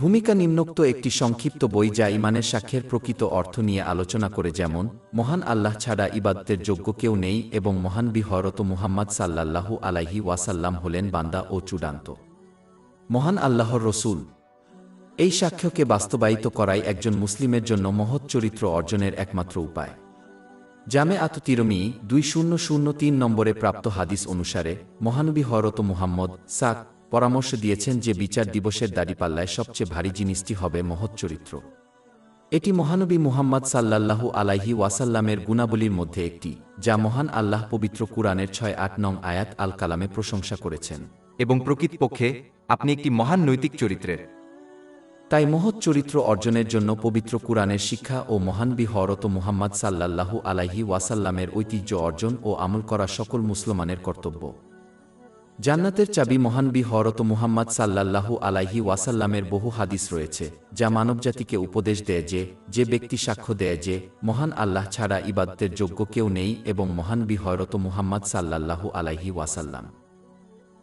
ভূমিকা নিম্নোক্ত একটি সংক্ষিপ্ত বই যা ইমানের সাক্ষ্যের প্রকৃত অর্থ নিয়ে আলোচনা করে যেমন, মহান আল্লাহ ছাড়া ইবাদতের যোগ্য কেউ নেই এবং মহান বিহরত মুহাম্মদ সাল্লাল্লাহু আলাইহি ওয়াসাল্লাম হলেন বান্দা ও চূড়ান্ত। মহান আল্লাহর রসুল। এই সাক্ষ্যকে বাস্তবায়িত করাই একজন মুসলিমের জন্য মহৎ চরিত্র অর্জনের একমাত্র উপায়। জামে আত তিরমি দুই শূন্য শূন্য তিন নম্বরে প্রাপ্ত হাদিস অনুসারে মহানবী হরত মুহাম্মদ সাক পরামর্শ দিয়েছেন যে বিচার দিবসের দাড়িপাল্লায় সবচেয়ে ভারী জিনিসটি হবে মহৎ চরিত্র। এটি মহানবী মুহাম্মদ সাল্লাল্লাহু আলাইহি ওয়াসাল্লামের গুণাবলীর মধ্যে একটি যা মহান আল্লাহ পবিত্র কুরআনের ছয় আট নং আয়াত আল কালামে প্রশংসা করেছেন। এবং প্রকৃতপক্ষে আপনি একটি মহান নৈতিক চরিত্রের। তাই মহৎ চরিত্র অর্জনের জন্য পবিত্র কুরআনের শিক্ষা ও মহানবী হরত মুহাম্মদ সাল্লাল্লাহু আলাইহি ওয়াসাল্লামের ঐতিহ্য অর্জন ও আমল করা সকল মুসলমানের কর্তব্য। জান্নাতের চাবি মহানবী হরত মুহাম্মদ সাল্লাল্লাহু আলাইহি ওয়াসাল্লামের বহু হাদিস রয়েছে, যা মানবজাতিকে উপদেশ দেয় যে যে ব্যক্তি সাক্ষ্য দেয় যে, মহান আল্লাহ ছাড়া ইবাদতের যোগ্য কেউ নেই এবং মহানবী হরত মুহাম্মদ সাল্লাল্লাহু আলাইহি ওয়াসাল্লাম।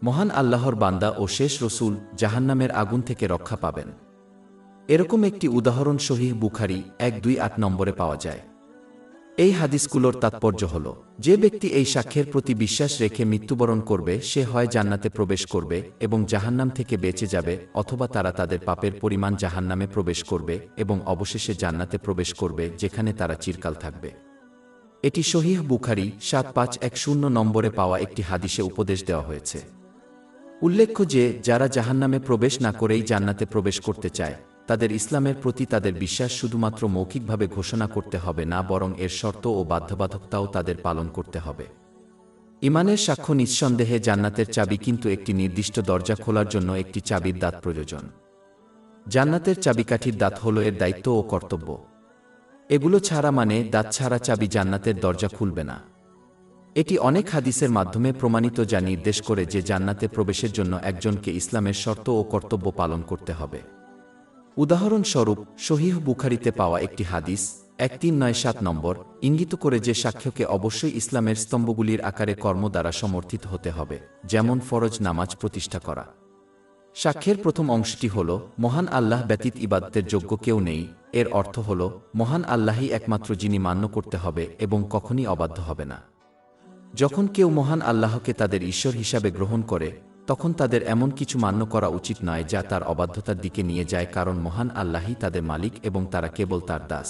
মহান আল্লাহর বান্দা ও শেষ রসুল জাহান্নামের আগুন থেকে রক্ষা পাবেন। এরকম একটি উদাহরণ সহিহ বুখারি এক দুই আট নম্বরে পাওয়া যায়। এই হাদিসগুলোর তাৎপর্য হল, যে ব্যক্তি এই সাক্ষ্যের প্রতি বিশ্বাস রেখে মৃত্যুবরণ করবে, সে হয় জান্নাতে প্রবেশ করবে এবং জাহান্নাম থেকে বেঁচে যাবে অথবা তারা তাদের পাপের পরিমাণ জাহান্নামে প্রবেশ করবে এবং অবশেষে জান্নাতে প্রবেশ করবে যেখানে তারা চিরকাল থাকবে। এটি সহিহ বুখারি সাত পাঁচ এক শূন্য নম্বরে পাওয়া একটি হাদিসে উপদেশ দেওয়া হয়েছে। উল্লেখ্য যে, যারা জাহান্নামে প্রবেশ না করেই জান্নাতে প্রবেশ করতে চায় তাদের ইসলামের প্রতি তাদের বিশ্বাস শুধুমাত্র মৌখিকভাবে ঘোষণা করতে হবে না, বরং এর শর্ত ও বাধ্যবাধকতাও তাদের পালন করতে হবে। ইমানের সাক্ষ্য নিঃসন্দেহে জান্নাতের চাবি কিন্তু একটি নির্দিষ্ট দরজা খোলার জন্য একটি চাবির দাঁত প্রয়োজন। জান্নাতের চাবিকাঠির দাঁত হল এর দায়িত্ব ও কর্তব্য। এগুলো ছাড়া মানে দাঁত ছাড়া চাবি জান্নাতের দরজা খুলবে না। এটি অনেক হাদিসের মাধ্যমে প্রমাণিত যা নির্দেশ করে যে জান্নাতে প্রবেশের জন্য একজনকে ইসলামের শর্ত ও কর্তব্য পালন করতে হবে। উদাহরণস্বরূপ শহীহ বুখারিতে পাওয়া একটি হাদিস, এক তিন নয় সাত নম্বর, ইঙ্গিত করে যে সাক্ষ্যকে অবশ্যই ইসলামের স্তম্ভগুলির আকারে কর্ম দ্বারা সমর্থিত হতে হবে, যেমন ফরজ নামাজ প্রতিষ্ঠা করা। সাক্ষ্যের প্রথম অংশটি হল, মহান আল্লাহ ব্যতীত ইবাদতের যোগ্য কেউ নেই, এর অর্থ হল, মহান আল্লাহই একমাত্র যিনি মান্য করতে হবে এবং কখনই অবাধ্য হবে না। যখন কেউ মহান আল্লাহকে তাদের ঈশ্বর হিসাবে গ্রহণ করে তখন তাদের এমন কিছু মান্য করা উচিত নয় যা তার অবাধ্যতার দিকে নিয়ে যায় কারণ মহান আল্লাহই তাদের মালিক এবং তারা কেবল তার দাস।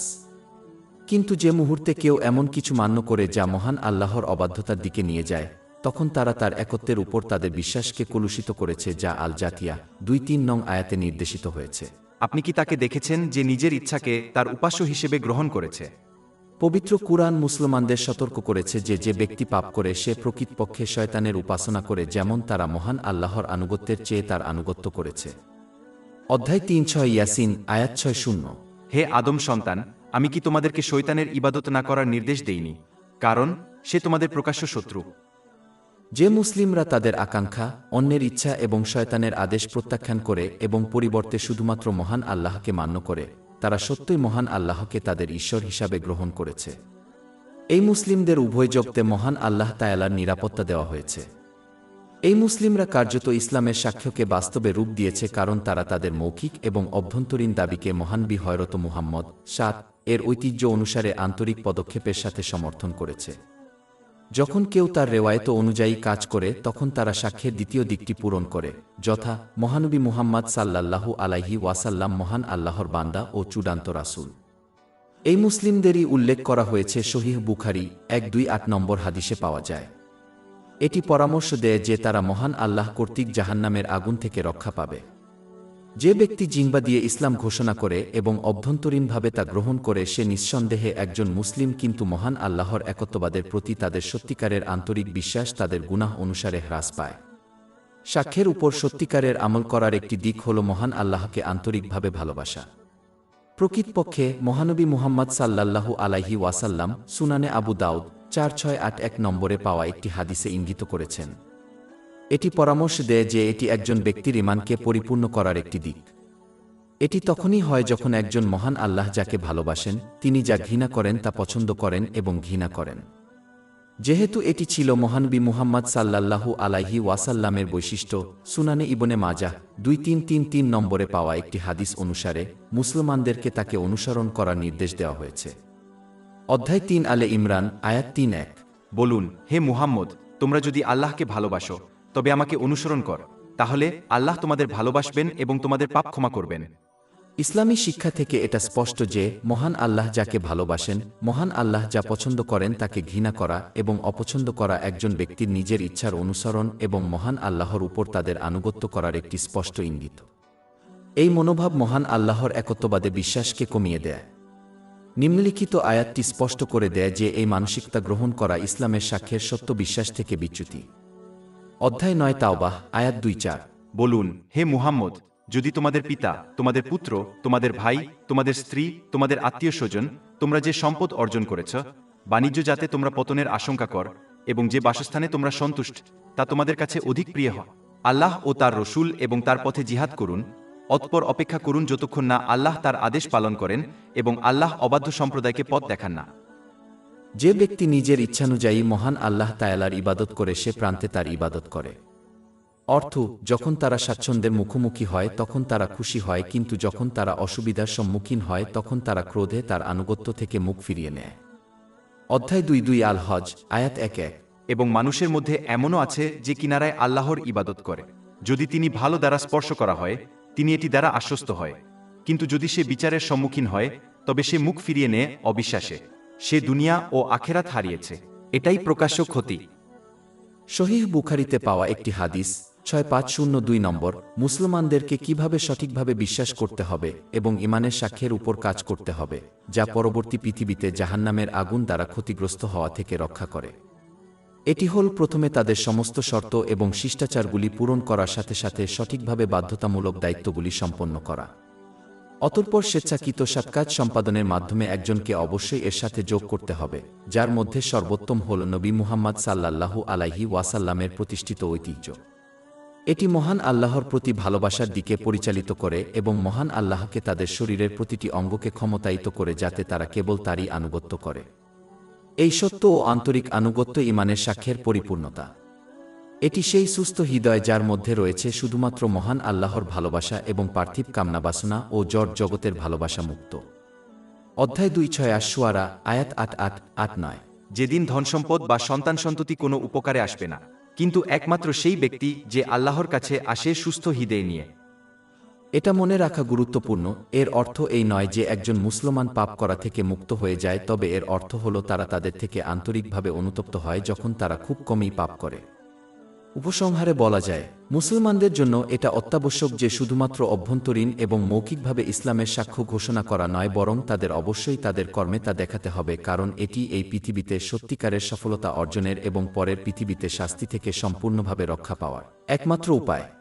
কিন্তু যে মুহূর্তে কেউ এমন কিছু মান্য করে যা মহান আল্লাহর অবাধ্যতার দিকে নিয়ে যায়, তখন তারা তার একত্বের উপর তাদের বিশ্বাসকে কলুষিত করেছে যা আল জাতিয়া দুই তিন নং আয়াতে নির্দেশিত হয়েছে। আপনি কি তাকে দেখেছেন যে নিজের ইচ্ছাকে তার উপাস্য হিসেবে গ্রহণ করেছে? পবিত্র কুরআন মুসলমানদের সতর্ক করেছে যে যে ব্যক্তি পাপ করে সে প্রকৃতপক্ষে শয়তানের উপাসনা করে যেমন তারা মহান আল্লাহর আনুগত্যের চেয়ে তার আনুগত্য করেছে। অধ্যায় তিন ছয় ইয়াসিন আয়াত ছয় শূন্য। হে আদম সন্তান আমি কি তোমাদেরকে শৈতানের ইবাদত না করার নির্দেশ দেইনি? কারণ সে তোমাদের প্রকাশ্য শত্রু। যে মুসলিমরা তাদের আকাঙ্ক্ষা অন্যের ইচ্ছা এবং শয়তানের আদেশ প্রত্যাখ্যান করে এবং পরিবর্তে শুধুমাত্র মহান আল্লাহকে মান্য করে। তারা সত্যই মহান আল্লাহকে তাদের ঈশ্বর হিসাবে গ্রহণ করেছে। এই মুসলিমদের উভয় জগতে মহান আল্লাহ তায়ালার নিরাপত্তা দেওয়া হয়েছে। এই মুসলিমরা কার্যত ইসলামের সাক্ষ্যকে বাস্তবে রূপ দিয়েছে কারণ তারা তাদের মৌখিক এবং অভ্যন্তরীণ দাবিকে মহানবী হয়রত মুহাম্মদ সাত এর ঐতিহ্য অনুসারে আন্তরিক পদক্ষেপের সাথে সমর্থন করেছে। যখন কেউ তার রেওয়ায়ত অনুযায়ী কাজ করে, তখন তারা সাক্ষ্যের দ্বিতীয় দিকটি পূরণ করে, যথা মহানবী মুহাম্মদ সাল্লাল্লাহু আলাইহি ওয়াসাল্লাম মহান আল্লাহর বান্দা ও চূড়ান্ত রাসূল। এই মুসলিমদেরই উল্লেখ করা হয়েছে শহীহ বুখারি এক দুই আট নম্বর হাদিসে পাওয়া যায়। এটি পরামর্শ দেয় যে তারা মহান আল্লাহ কর্তৃক জাহান্নামের আগুন থেকে রক্ষা পাবে। যে ব্যক্তি জিংবা দিয়ে ইসলাম ঘোষণা করে এবং অভ্যন্তরীণভাবে তা গ্রহণ করে, সে নিঃসন্দেহে একজন মুসলিম, কিন্তু মহান আল্লাহর একত্ববাদের প্রতি তাদের সত্যিকারের আন্তরিক বিশ্বাস তাদের গুনাহ অনুসারে হ্রাস পায়। সাক্ষ্যের উপর সত্যিকারের আমল করার একটি দিক হল মহান আল্লাহকে আন্তরিকভাবে ভালোবাসা। প্রকৃতপক্ষে, মহানবী মুহাম্মদ সাল্লাল্লাহু আলাইহি ওয়াসাল্লাম সুনানে আবু দাউদ চার ছয় আট এক নম্বরে পাওয়া একটি হাদিসে ইঙ্গিত করেছেন। এটি পরামর্শ দেয় যে এটি একজন ব্যক্তির ইমানকে পরিপূর্ণ করার একটি দিক। এটি তখনই হয় যখন একজন মহান আল্লাহ যাকে ভালোবাসেন, তিনি যা ঘৃণা করেন তা পছন্দ করেন এবং ঘৃণা করেন। যেহেতু এটি ছিল মহানবী মুহাম্মদ সাল্লাল্লাহু আলাইহি ওয়াসাল্লামের বৈশিষ্ট্য, সুনানে ইবনে মাজাহ দুই তিন তিন তিন নম্বরে পাওয়া একটি হাদিস অনুসারে মুসলমানদেরকে তাকে অনুসরণ করার নির্দেশ দেওয়া হয়েছে। অধ্যায় তিন আলে ইমরান, আয়াত তিন এক। বলুন, হে মুহাম্মদ, তোমরা যদি আল্লাহকে ভালোবাসো তবে আমাকে অনুসরণ কর, তাহলে আল্লাহ তোমাদের ভালোবাসবেন এবং তোমাদের পাপ ক্ষমা করবেন। ইসলামী শিক্ষা থেকে এটা স্পষ্ট যে, মহান আল্লাহ যাকে ভালোবাসেন, মহান আল্লাহ যা পছন্দ করেন তাকে ঘৃণা করা এবং অপছন্দ করা একজন ব্যক্তির নিজের ইচ্ছার অনুসরণ এবং মহান আল্লাহর উপর তাদের আনুগত্য করার একটি স্পষ্ট ইঙ্গিত। এই মনোভাব মহান আল্লাহর একত্ববাদে বিশ্বাসকে কমিয়ে দেয়। নিম্নলিখিত আয়াতটি স্পষ্ট করে দেয় যে, এই মানসিকতা গ্রহণ করা ইসলামের সাক্ষ্যের সত্য বিশ্বাস থেকে বিচ্যুতি। অধ্যায় নয় তাওবাহ, আয়াত দুই চার। বলুন, হে মুহাম্মদ, যদি তোমাদের পিতা, তোমাদের পুত্র, তোমাদের ভাই, তোমাদের স্ত্রী, তোমাদের আত্মীয় স্বজন তোমরা যে সম্পদ অর্জন করেছ, বাণিজ্য যাতে তোমরা পতনের আশঙ্কা কর এবং যে বাসস্থানে তোমরা সন্তুষ্ট, তা তোমাদের কাছে অধিক প্রিয় হয়। আল্লাহ ও তার রসুল এবং তার পথে জিহাদ করুন, অতপর অপেক্ষা করুন যতক্ষণ না আল্লাহ তার আদেশ পালন করেন এবং আল্লাহ অবাধ্য সম্প্রদায়কে পথ দেখান না। যে ব্যক্তি নিজের ইচ্ছানুযায়ী মহান আল্লাহ তায়ালার ইবাদত করে, সে প্রান্তে তার ইবাদত করে। অর্থ, যখন তারা স্বাচ্ছন্দ্যের মুখোমুখি হয়, তখন তারা খুশি হয়, কিন্তু যখন তারা অসুবিধার সম্মুখীন হয়, তখন তারা ক্রোধে তার আনুগত্য থেকে মুখ ফিরিয়ে নেয়। অধ্যায় দুই দুই আল হজ, আয়াত এক এক। এবং মানুষের মধ্যে এমনও আছে যে কিনারায় আল্লাহর ইবাদত করে। যদি তিনি ভালো দ্বারা স্পর্শ করা হয়, তিনি এটি দ্বারা আশ্বস্ত হয়। কিন্তু যদি সে বিচারের সম্মুখীন হয়, তবে সে মুখ ফিরিয়ে নেয় অবিশ্বাসে। সে দুনিয়া ও আখেরাত হারিয়েছে। এটাই প্রকাশ্য ক্ষতি। শহীহ বুখারিতে পাওয়া একটি হাদিস, ছয় পাঁচ শূন্য দুই নম্বর, মুসলমানদেরকে কীভাবে সঠিকভাবে বিশ্বাস করতে হবে এবং ইমানের সাক্ষ্যের উপর কাজ করতে হবে, যা পরবর্তী পৃথিবীতে জাহান্নামের আগুন দ্বারা ক্ষতিগ্রস্ত হওয়া থেকে রক্ষা করে। এটি হল প্রথমে তাদের সমস্ত শর্ত এবং শিষ্টাচারগুলি পূরণ করার সাথে সাথে সঠিকভাবে বাধ্যতামূলক দায়িত্বগুলি সম্পন্ন করা। অতঃপর স্বেচ্ছাকৃত সৎকাজ সম্পাদনের মাধ্যমে একজনকে অবশ্যই এর সাথে যোগ করতে হবে, যার মধ্যে সর্বোত্তম হল নবী মুহাম্মদ সাল্লাল্লাহু আলাইহি ওয়াসাল্লামের প্রতিষ্ঠিত ঐতিহ্য। এটি মহান আল্লাহর প্রতি ভালোবাসার দিকে পরিচালিত করে এবং মহান আল্লাহকে তাদের শরীরের প্রতিটি অঙ্গকে ক্ষমতায়িত করে যাতে তারা কেবল তারই আনুগত্য করে। এই সত্য ও আন্তরিক আনুগত্য ইমানের সাক্ষ্যের পরিপূর্ণতা। এটি সেই সুস্থ হৃদয় যার মধ্যে রয়েছে শুধুমাত্র মহান আল্লাহর ভালোবাসা এবং পার্থিব কামনা বাসনা ও জট জগতের ভালোবাসা মুক্ত। অধ্যায় দুই ছয় আশুয়ারা আয়াত আট আট আট নয়। যেদিন ধনসম্পদ বা সন্তান সন্ততি কোনো উপকারে আসবে না কিন্তু একমাত্র সেই ব্যক্তি যে আল্লাহর কাছে আসে সুস্থ হৃদয় নিয়ে। এটা মনে রাখা গুরুত্বপূর্ণ এর অর্থ এই নয় যে একজন মুসলমান পাপ করা থেকে মুক্ত হয়ে যায় তবে এর অর্থ হল তারা তাদের থেকে আন্তরিকভাবে অনুতপ্ত হয় যখন তারা খুব কমই পাপ করে। উপসংহারে বলা যায়, মুসলমানদের জন্য এটা অত্যাবশ্যক যে শুধুমাত্র অভ্যন্তরীণ এবং মৌখিকভাবে ইসলামের সাক্ষ্য ঘোষণা করা নয়, বরং তাদের অবশ্যই তাদের কর্মে তা দেখাতে হবে, কারণ এটি এই পৃথিবীতে সত্যিকারের সফলতা অর্জনের এবং পরের পৃথিবীতে শাস্তি থেকে সম্পূর্ণভাবে রক্ষা পাওয়ার একমাত্র উপায়।